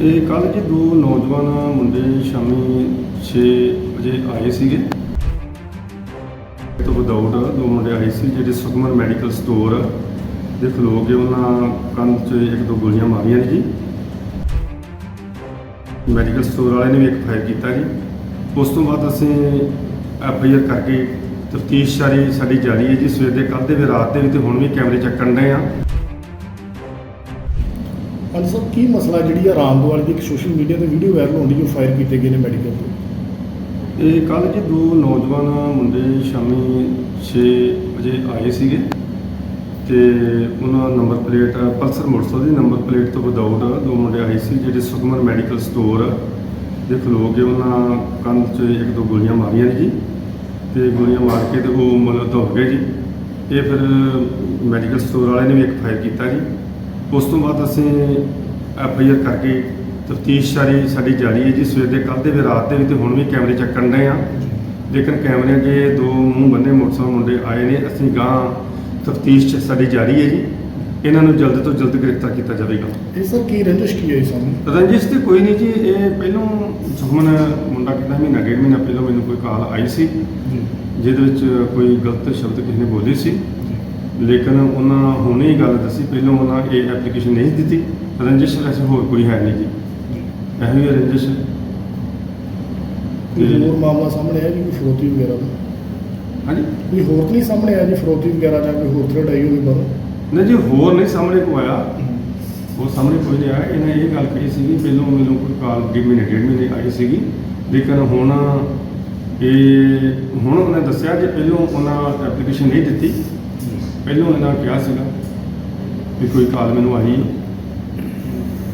ਇਹ ਕੱਲ ਜੀ ਦੋ ਨੌਜਵਾਨ ਮੁੰਡੇ ਸ਼ਾਮੀ 6 ਵਜੇ ਆਏ ਸੀਗੇ। ਤੋਂ ਵਿਦਆਊਟ ਦੋ ਮੁੰਡੇ ਆਏ ਸੀ ਜਿਹੜੇ ਸੁਖਮਨ ਮੈਡੀਕਲ ਸਟੋਰ ਦੇ ਖਲੋ ਕੇ ਉਹਨਾਂ ਕੰਧ 'ਚ ਇੱਕ ਦੋ ਗੋਲੀਆਂ ਮਾਰੀਆਂ ਨੇ ਜੀ। ਮੈਡੀਕਲ ਸਟੋਰ ਵਾਲੇ ਨੇ ਵੀ ਇੱਕ ਫਾਇਰ ਕੀਤਾ ਜੀ। ਉਸ ਤੋਂ ਬਾਅਦ ਅਸੀਂ ਐਫ ਆਈ ਆਰ ਕਰਕੇ ਤਫਤੀਸ਼ ਸਾਰੀ ਸਾਡੀ ਜਾਰੀ ਹੈ ਜੀ। ਸਵੇਰ ਦੇ ਕੱਲ੍ਹ ਦੇ ਵੀ ਰਾਤ ਦੇ ਵੀ ਤੇ ਹੁਣ ਵੀ ਕੈਮਰੇ ਚੱਕਣ ਡਏ ਆ। ਹਾਂਜੀ ਸਰ, ਕੀ ਮਸਲਾ ਜਿਹੜੀ ਆ ਰਾਮਦਵਾਲ ਦੀ ਇੱਕ ਸੋਸ਼ਲ ਮੀਡੀਆ ਤੇ ਵੀਡੀਓ ਵਾਇਰਲ ਹੁੰਦੀ ਦੀ ਜੋ ਫਾਇਰ ਕੀਤੇ ਗਏ ਨੇ ਮੈਡੀਕਲ ਤੋਂ? ਇਹ ਕੱਲ ਜੀ ਦੋ ਨੌਜਵਾਨ ਮੁੰਡੇ ਸ਼ਾਮੀ 6 ਵਜੇ ਆਏ ਸੀਗੇ ਤੇ ਉਹਨਾਂ ਨੰਬਰ ਪਲੇਟ ਪਲਸਰ ਮੋਟਰਸਾਈਕਲ ਦੀ ਨੰਬਰ ਪਲੇਟ ਤੋਂ ਵਿਦਆਊਟ ਦੋ ਮੁੰਡੇ ਆਏ ਸੀ, ਜਿਹੜੇ ਸੁਖਮਨ ਮੈਡੀਕਲ ਸਟੋਰ ਦੇ ਖਲੋ ਕੇ ਉਹਨਾਂ ਕੰਧ 'ਚ ਇੱਕ ਦੋ ਗੋਲੀਆਂ ਮਾਰੀਆਂ ਨੇ ਜੀ ਤੇ ਗੋਲੀਆਂ ਮਾਰ ਕੇ ਤੇ ਉਹ ਮਤਲਬ ਦੌੜ ਗਏ ਜੀ। ਇਹ ਫਿਰ ਮੈਡੀਕਲ ਸਟੋਰ ਵਾਲੇ ਨੇ ਵੀ ਇੱਕ ਫਾਇਰ ਕੀਤਾ ਜੀ। ਉਸ ਤੋਂ ਬਾਅਦ ਅਸੀਂ ਐਫ ਆਈ ਆਰ ਕਰਕੇ ਤਫਤੀਸ਼ ਸਾਰੀ ਸਾਡੀ ਜਾਰੀ ਹੈ ਜੀ। ਸਵੇਰ ਦੇ ਕੱਲ੍ਹ ਦੇ ਵੀ ਰਾਤ ਦੇ ਵੀ ਤੇ ਹੁਣ ਵੀ ਕੈਮਰੇ ਚੱਕਣ ਡਏ ਆ। ਲੇਕਿਨ ਕੈਮਰਿਆਂ 'ਚ ਦੋ ਮੂੰਹ ਬੰਨੇ ਮੋਟਰਸਾਈਕਲ ਮੁੰਡੇ ਆਏ ਨੇ। ਅਸੀਂ ਗਾਂ ਤਫਤੀਸ਼ ਸਾਡੀ ਜਾਰੀ ਹੈ ਜੀ। ਇਹਨਾਂ ਨੂੰ ਜਲਦ ਤੋਂ ਜਲਦ ਗ੍ਰਿਫਤਾਰ ਕੀਤਾ ਜਾਵੇਗਾ। ਇਹ ਸਰ ਕੀ ਰੰਜਿਸ਼ ਕੀ ਹੋਈ ਸਾਨੂੰ? ਰੰਜਿਸ਼ ਤੇ ਕੋਈ ਨਹੀਂ ਜੀ। ਇਹ ਪਹਿਲੋਂ ਸੁਖਮਨ ਮੁੰਡਾ ਕਿੰਨਾ ਮਹੀਨਾ ਡੇਢ ਮਹੀਨਾ ਪਹਿਲਾਂ ਮੈਨੂੰ ਕੋਈ ਕਾਲ ਆਈ ਸੀ। ਜਿਹਦੇ ਵਿੱਚ ਕੋਈ ਗਲਤ ਸ਼ਬਦ ਕਿਸੇ ਨੇ ਬੋਲੇ ਸੀ। ਲੇਕਿਨ ਉਹਨਾਂ ਹੁਣੇ ਹੀ ਗੱਲ ਦੱਸੀ ਪਹਿਲਾਂ ਉਹਨਾਂ ਇਹ ਐਪਲੀਕੇਸ਼ਨ ਨਹੀਂ ਦਿੱਤੀ ਰੰਜਿਸ਼ ਵੈਸੇ ਹੋਰ ਕੋਈ ਹੈ ਨਹੀਂ ਜੀ। ਇਹੋ ਹੀ ਰੰਜਿਸ਼। ਕੋਈ ਹੋਰ ਮਾਮਲਾ ਸਾਹਮਣੇ ਆਇਆ ਜੀ ਕੋਈ ਫਰੋਤੀ ਵਗੈਰਾ ਦਾ? ਹਾਂਜੀ? ਕੋਈ ਹੋਰ ਤਾਂ ਨਹੀਂ ਸਾਹਮਣੇ ਆਇਆ ਜੀ ਫਰੋਤੀ ਵਗੈਰਾ ਜਾਂ ਕੋਈ ਹੋਰ ਥ੍ਰੈਡ ਆਈ ਹੋਵੇ ਬਾਹਰੋਂ ਨਹੀਂ ਜੀ ਹੋਰ ਨਹੀਂ ਸਾਹਮਣੇ ਕੋ ਆਇਆ। ਉਹ ਸਾਹਮਣੇ ਕੋਈ ਨਹੀਂ ਆਇਆ। ਇਹਨੇ ਇਹ ਗੱਲ ਕਹੀ ਸੀਗੀ ਪਹਿਲਾਂ ਮੈਨੂੰ ਕੋਈ ਕਾਲ ਡੇਢ ਮਹੀਨੇ ਡੇਢ ਮਹੀਨੇ ਆਈ ਸੀਗੀ। ਲੇਕਿਨ ਹੁਣ ਇਹ ਹੁਣ ਉਹਨੇ ਦੱਸਿਆ ਕਿ ਪਹਿਲਾਂ ਉਹਨਾਂ ਐਪਲੀਕੇਸ਼ਨ ਨਹੀਂ ਦਿੱਤੀ ਪਹਿਲਾਂ ਇਹਨਾਂ ਕਿਹਾ ਸੀਗਾ ਵੀ ਕੋਈ ਕਾਲ ਮੈਨੂੰ ਆਈ।